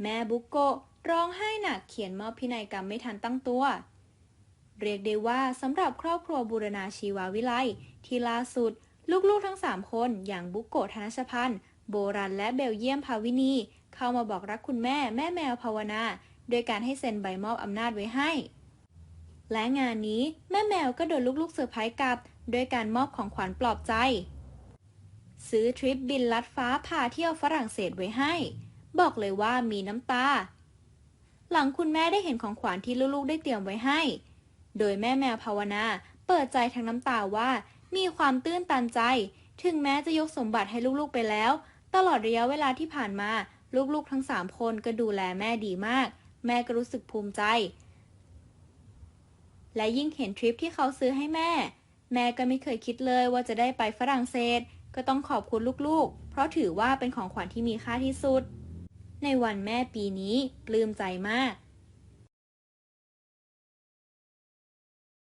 แม่บุกโกะร้องไห้หนักเขียนมอบพินัยกรรมไม่ทันตั้งตัว เรียกได้ว่าสำหรับครอบครัวบูรณาชีวาวิไลที่ล่าสุด ลูกๆทั้ง 3 คนอย่างบุกโกะธนชพันธ์โบรันและเบลเยียมภาวินี เข้ามาบอกรักคุณแม่แม่แมวภาวนาโดยการให้เซ็นใบมอบอำนาจไว้ให้ และงานนี้แม่แมวก็โดนลูกๆเซอร์ไพรส์กลับด้วยการมอบของขวัญปลอบใจ ซื้อทริปบินลัดฟ้าพาเที่ยวฝรั่งเศสไว้ให้ บอกเลยว่ามีน้ำตา หลังคุณแม่ได้เห็นของขวัญที่ลูกๆได้เตรียมไว้ให้ โดยแม่แมวภาวนาเปิดใจทั้งน้ำตาว่า มีความตื้นตันใจ ถึงแม้จะยกสมบัติให้ลูกๆไปแล้ว ตลอดระยะเวลาที่ผ่านมา ลูกๆทั้งสามคนก็ดูแลแม่ดีมาก แม่ก็รู้สึกภูมิใจ และยิ่งเห็นทริปที่เขาซื้อให้แม่ แม่ก็ไม่เคยคิดเลยว่าจะได้ไปฝรั่งเศส ก็ต้องขอบคุณลูกๆ เพราะถือว่าเป็นของขวัญที่มีค่าที่สุด ในวันแม่ปีนี้ ปลื้มใจมาก